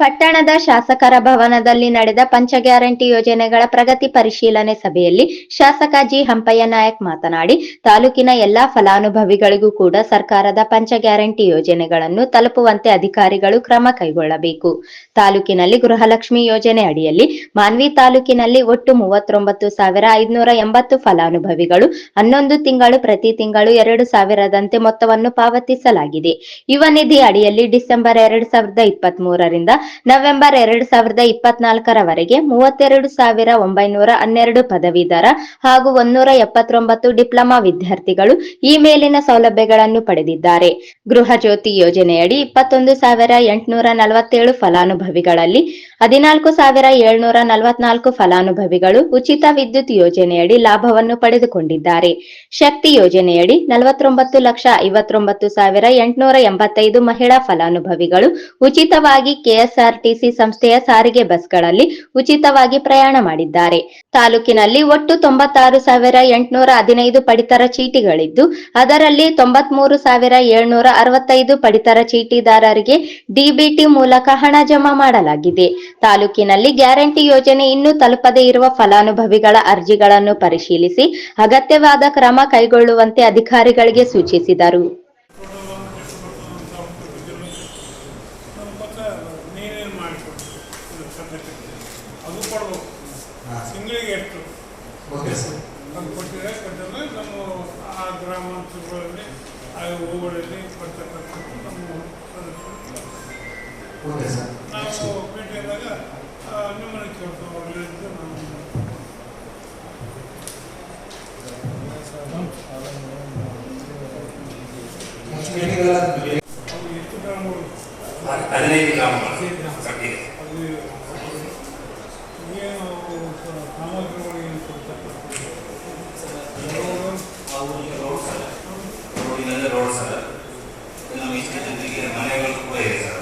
ಪಟ್ಟಣದ ಶಾಸಕರ ಭವನದಲ್ಲಿ ನಡೆದ ಪಂಚ ಗ್ಯಾರಂಟಿ ಯೋಜನೆಗಳ ಪ್ರಗತಿ ಪರಿಶೀಲನೆ ಸಭೆಯಲ್ಲಿ ಶಾಸಕ ಜಿ ಹಂಪಯ್ಯ ನಾಯಕ್ ಮಾತನಾಡಿ, ತಾಲೂಕಿನ ಎಲ್ಲಾ ಫಲಾನುಭವಿಗಳಿಗೂ ಕೂಡ ಸರ್ಕಾರದ ಪಂಚ ಗ್ಯಾರಂಟಿ ಯೋಜನೆಗಳನ್ನು ತಲುಪುವಂತೆ ಅಧಿಕಾರಿಗಳು ಕ್ರಮ ಕೈಗೊಳ್ಳಬೇಕು. ತಾಲೂಕಿನಲ್ಲಿ ಗೃಹಲಕ್ಷ್ಮಿ ಯೋಜನೆ ಅಡಿಯಲ್ಲಿ ಮಾನ್ವಿ ತಾಲೂಕಿನಲ್ಲಿ ಒಟ್ಟು ಮೂವತ್ತೊಂಬತ್ತು ಸಾವಿರ ಐದುನೂರ ಎಂಬತ್ತು ಫಲಾನುಭವಿಗಳು, ಹನ್ನೊಂದು ತಿಂಗಳು ಪ್ರತಿ ತಿಂಗಳು ಎರಡು ಸಾವಿರದಂತೆ ಮೊತ್ತವನ್ನು ಪಾವತಿಸಲಾಗಿದೆ. ಯುವ ನಿಧಿ ಅಡಿಯಲ್ಲಿ ಡಿಸೆಂಬರ್ ಎರಡು ಸಾವಿರದ ಇಪ್ಪತ್ತ್ ನವೆಂಬರ್ ಎರಡು ಸಾವಿರದ ಇಪ್ಪತ್ನಾಲ್ಕರವರೆಗೆ ಮೂವತ್ತೆರಡು ಸಾವಿರ ಒಂಬೈನೂರ ಹನ್ನೆರಡು ಪದವೀಧರ ಹಾಗೂ ಒಂದೂರ ಎಪ್ಪತ್ತೊಂಬತ್ತು ಡಿಪ್ಲೊಮಾ ವಿದ್ಯಾರ್ಥಿಗಳು ಈ ಮೇಲಿನ ಸೌಲಭ್ಯಗಳನ್ನು ಪಡೆದಿದ್ದಾರೆ. ಗೃಹ ಜ್ಯೋತಿ ಯೋಜನೆಯಡಿ ಇಪ್ಪತ್ತೊಂದು ಸಾವಿರ ಎಂಟುನೂರ ನಲವತ್ತೇಳು ಫಲಾನುಭವಿಗಳಲ್ಲಿ ಹದಿನಾಲ್ಕು ಸಾವಿರ ಏಳ್ನೂರ ನಲವತ್ನಾಲ್ಕು ಫಲಾನುಭವಿಗಳು ಉಚಿತ ವಿದ್ಯುತ್ ಯೋಜನೆಯಡಿ ಲಾಭವನ್ನು ಪಡೆದುಕೊಂಡಿದ್ದಾರೆ. ಶಕ್ತಿ ಯೋಜನೆಯಡಿ ನಲವತ್ತೊಂಬತ್ತು ಲಕ್ಷ ಐವತ್ತೊಂಬತ್ತು ಸಾವಿರ ಎಂಟುನೂರ ಎಂಬತ್ತೈದು ಮಹಿಳಾ ಫಲಾನುಭವಿಗಳು ಉಚಿತವಾಗಿ ಕೆಎಸ್ಆರ್ಟಿಸಿ ಸಂಸ್ಥೆಯ ಸಾರಿಗೆ ಬಸ್ಗಳಲ್ಲಿ ಉಚಿತವಾಗಿ ಪ್ರಯಾಣ ಮಾಡಿದ್ದಾರೆ. ತಾಲೂಕಿನಲ್ಲಿ ಒಟ್ಟು ತೊಂಬತ್ತಾರು ಸಾವಿರ ಎಂಟುನೂರ ಹದಿನೈದು ಪಡಿತರ ಚೀಟಿಗಳಿದ್ದು, ಅದರಲ್ಲಿ ತೊಂಬತ್ಮೂರು ಸಾವಿರ ಏಳ್ನೂರ ಅರವತ್ತೈದು ಪಡಿತರ ಚೀಟಿದಾರರಿಗೆ ಡಿಬಿಟಿ ಮೂಲಕ ಹಣ ಜಮಾ ಮಾಡಲಾಗಿದೆ. ತಾಲೂಕಿನಲ್ಲಿ ಗ್ಯಾರಂಟಿ ಯೋಜನೆ ಇನ್ನೂ ತಲುಪದೇ ಇರುವ ಫಲಾನುಭವಿಗಳ ಅರ್ಜಿಗಳನ್ನು ಪರಿಶೀಲಿಸಿ ಅಗತ್ಯವಾದ ಕ್ರಮ ಕೈಗೊಳ್ಳುವಂತೆ ಅಧಿಕಾರಿಗಳಿಗೆ ಸೂಚಿಸಿದರು ಮತ್ತೆ ನೀರೇನು ಮಾಡಿಕೊಡ್ತೀವಿ ಇದು ಸದ್ಯಕ್ಕೆ ಕೊಡ್ಬೇಕು ತಿಂಗಳಿಗೆ ಎಷ್ಟು? Okay sir. ಅದು ಕೊಟ್ಟಿದ್ರೆ ಕೊಟ್ಟಿದ್ರೆ ನಮ್ಮ ಆ ಗ್ರಾಮಾಂತರಗಳಲ್ಲಿ ಆ ಊರುಗಳಲ್ಲಿ ಕೊಡ್ತಕ್ಕಂಥದ್ದು ನಮ್ಮ ಸದಸ್ಯರು. Okay sir. ನಾವು ಭೇಟಿಯಾದಾಗ ಆ, ನಿಮ್ಮನ್ನು ಕೇಳ್ತೀವಿ ಅವರಿಂದ ನಾವು ಹದಿನೈದು ಗ್ರಾಮಗಳು ಹದಿನೈದು ಗ್ರಾಮ ಕಟ್ಟಿದೆ ಅದು ಏನು ಸ- ಸಾಮಗ್ರಿಗಳು ಏನು ಕೊಡ್ತಕ್ಕಂಥದ್ದು ರೋಡಿನಲ್ಲಿ ರೋಡ್ ಸರ್ ನಮ್ಮ ಜನರಿಗೆ ಮನೆಗಳು ಕೂಡ ಇದೆ ಸರ್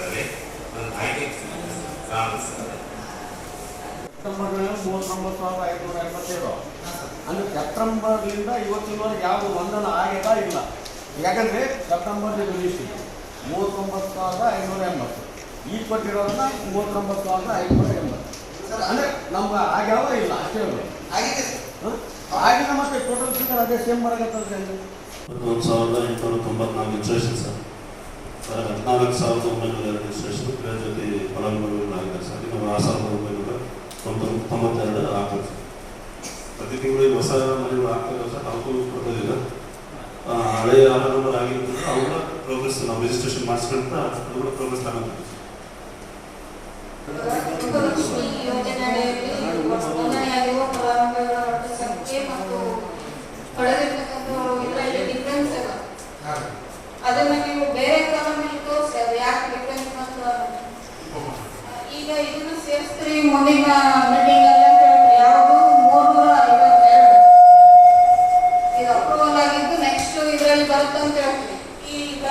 ಅದರಲ್ಲಿ ಮೂವತ್ತೊಂಬತ್ತು ಸಾವಿರದ ಐದುನೂರ ಎಂಬತ್ತೇಳು. ಅಂದ್ರೆ ಸೆಪ್ಟೆಂಬರ್ಲಿಂದ ಇವತ್ತಿನವರೆಗೆ ಯಾವುದು ಒಂದನ ಆಗ್ಯದ ಇಲ್ಲ. ಯಾಕಂದ್ರೆ ಸೆಪ್ಟೆಂಬರ್ ರಿಲೀಸ್ ಇದೆ ಮೂವತ್ತೊಂಬತ್ತು ಸಾವಿರದ ಐನೂರ ಎಂಬತ್ತು. ಈ ಕೊಟ್ಟಿರೋದನ್ನ ಮೂವತ್ತೊಂಬತ್ತು ಸಾವಿರದ ಐನೂರ ಎಂಬತ್ತು. ಅಂದರೆ ನಮ್ಗೆ ಆಗ್ಯಾವ ಇಲ್ಲ ಅಷ್ಟೇ? ಆಗಿನ ಮತ್ತೆ ಟೋಟಲ್ ಫಿಗರ್ ಅದೇ ಸೇಮ್ ಬರಕತ್ತದ ಒಂದು ಸಾವಿರದ ಎಂಟುನೂರ ತೊಂಬತ್ನಾಲ್ಕು ಇನ್ಸ್ಟ್ರೇಷನ್ ಸರ್. ಹದಿನಾಲ್ಕು ಸಾವಿರದ ಒಂಬೈನೂರ ಎರಡು ಸೆಷನ್ ಜೊತೆ ಫಲಾನುಭವಿಗಳಾಗಿದ್ದಾರೆ ಸರ್ ಇನ್ನು ಆರು ಸಾವಿರದ ಒಂಬೈನೂರ ತೊಂಬತ್ತು ತೊಂಬತ್ತೆರಡು ಆಗ್ತದೆ ಸರ್ ಪ್ರತಿ ತಿಂಗಳು ಹೊಸ ಮನೆಗಳು ಆಗ್ತದೆ ಸರ್ ಅವಕ್ಕೂ ಕೊಡೋದಿಲ್ಲ. ಹಳೆಯ ನಂಬರ್ ಆಗಿದ್ದು ಅವುಗಳ ಪ್ರೋಗ್ರೆಸ್ ನಾವು ರಿಜಿಸ್ಟ್ರೇಷನ್ ಮಾಡಿಸ್ಕೊಂತ ಅವರ ಪ್ರೋಗ್ರೆಸ್ ತಗೊಂತೀವಿ ಗೃಹಲಕ್ಷ್ಮಿ ಯೋಜನೆಯಡಿಯಲ್ಲಿ ನೋಂದಣಿಯಾಗಿರುವ ಫಲಾನುಭವಿಗಳ ಒಟ್ಟು ಸಂಖ್ಯೆ ಮತ್ತು ಪಡೆದಿರ್ತಕ್ಕಂಥವರು ಇದರಲ್ಲಿ ಡಿಫ್ರೆನ್ಸ್ ಇದೆ ಅದನ್ನ ನೀವು ಬೇರೆ ಕಾಲಮಲ್ಲಿ ತೋರಿಸಿ ಅದು ಯಾಕೆ ಡಿಫ್ರೆನ್ಸ್ ಅಂತ. ಈಗ ಇದನ್ನು ಸೇರಿಸ್ತೀರಿ ಮುಂದಿನ ಮೀಟಿಂಗ್ ಅಲ್ಲಿ ಅಂತ ಹೇಳ್ತಾರೆ. ಯಾವುದು? ಮೂರ್ನೂರ ಐವತ್ತೆರಡು. ಇದು ಅಪ್ರೂವಲ್ ಆಗಿದ್ದು ನೆಕ್ಸ್ಟ್ ಇದರಲ್ಲಿ ಬರುತ್ತೆ ಅಂತ ಹೇಳ್ತೀವಿ ಈಗ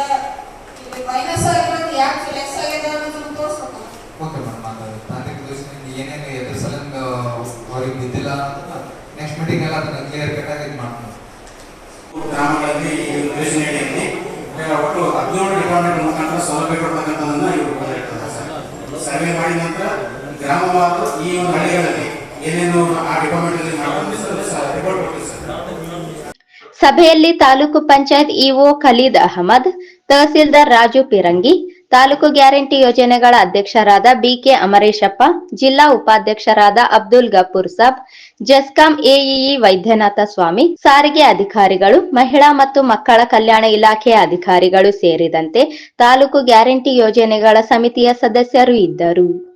ಇಲ್ಲಿ ಮೈನಸ್ ಆಗಿರೋದು ಯಾಕೆ ಲೆಸ್ ಆಗಿದೆ ಅನ್ನೋದನ್ನ ತೋರಿಸ್ಬೇಕು ಓಕೆ ಮೇಡಮ್ ಅದು ತಾಂತ್ರಿಕ ದೋಷದಿಂದ ಏನೇನು ಎದುರು ಸಲ ಅವ್ರಿಗೆ ಬಿದ್ದಿಲ್ಲ ಅಂತ ನೆಕ್ಸ್ಟ್ ಮೀಟಿಂಗ್ ಎಲ್ಲ ಅದನ್ನ ಕ್ಲಿಯರ್ ಕಟ್ ಆಗಿ ಇದು ಮಾಡ್ತೀನಿ ಗ್ರಾಮಗಳಲ್ಲಿ ಈ ಯೋಜನೆ ಅಡಿಯಲ್ಲಿ ಆ, ಒಟ್ಟು ಹದಿನೇಳು ಡಿಪಾರ್ಟ್ಮೆಂಟ್ ಮುಖಾಂತರ ಸೌಲಭ್ಯ ಕೊಡ್ತಕ್ಕಂಥದ್ದನ್ನ ಇವರು ಕೊಟ್ಟಿರ್ತಾರೆ ಸರ್ ಸರ್ವೆ ಮಾಡಿದ ನಂತರ ಗ್ರಾಮವಾರು ಈ ಒಂದು ಹಳ್ಳಿಗಳಲ್ಲಿ ಏನೇನು ಆ ಡಿಪಾರ್ಟ್ಮೆಂಟ್ ಅಲ್ಲಿ ಮಾಡ್ಕೊಂಡು ಸರ್ ರಿಪೋರ್ಟ್ ಕೊಡ್ತೀವಿ ಸಭೆಯಲ್ಲಿ ತಾಲೂಕು ಪಂಚಾಯತ್ ಇಒ ಖಲೀದ್ ಅಹಮದ್, ತಹಸೀಲ್ದಾರ್ ರಾಜು ಪಿರಂಗಿ ತಾಲೂಕು ಗ್ಯಾರಂಟಿ ಯೋಜನೆಗಳ ಅಧ್ಯಕ್ಷರಾದ ಬಿಕೆ ಅಮರೇಶಪ್ಪ, ಜಿಲ್ಲಾ ಉಪಾಧ್ಯಕ್ಷರಾದ ಅಬ್ದುಲ್ ಗಫೂರ್ ಸಾಬ್, ಜೆಸ್ಕಾಂ ಎಇಇ ವೈದ್ಯನಾಥ ಸ್ವಾಮಿ, ಸಾರಿಗೆ ಅಧಿಕಾರಿಗಳು, ಮಹಿಳಾ ಮತ್ತು ಮಕ್ಕಳ ಕಲ್ಯಾಣ ಇಲಾಖೆಯ ಅಧಿಕಾರಿಗಳು ಸೇರಿದಂತೆ ತಾಲೂಕು ಗ್ಯಾರಂಟಿ ಯೋಜನೆಗಳ ಸಮಿತಿಯ ಸದಸ್ಯರು ಇದ್ದರು.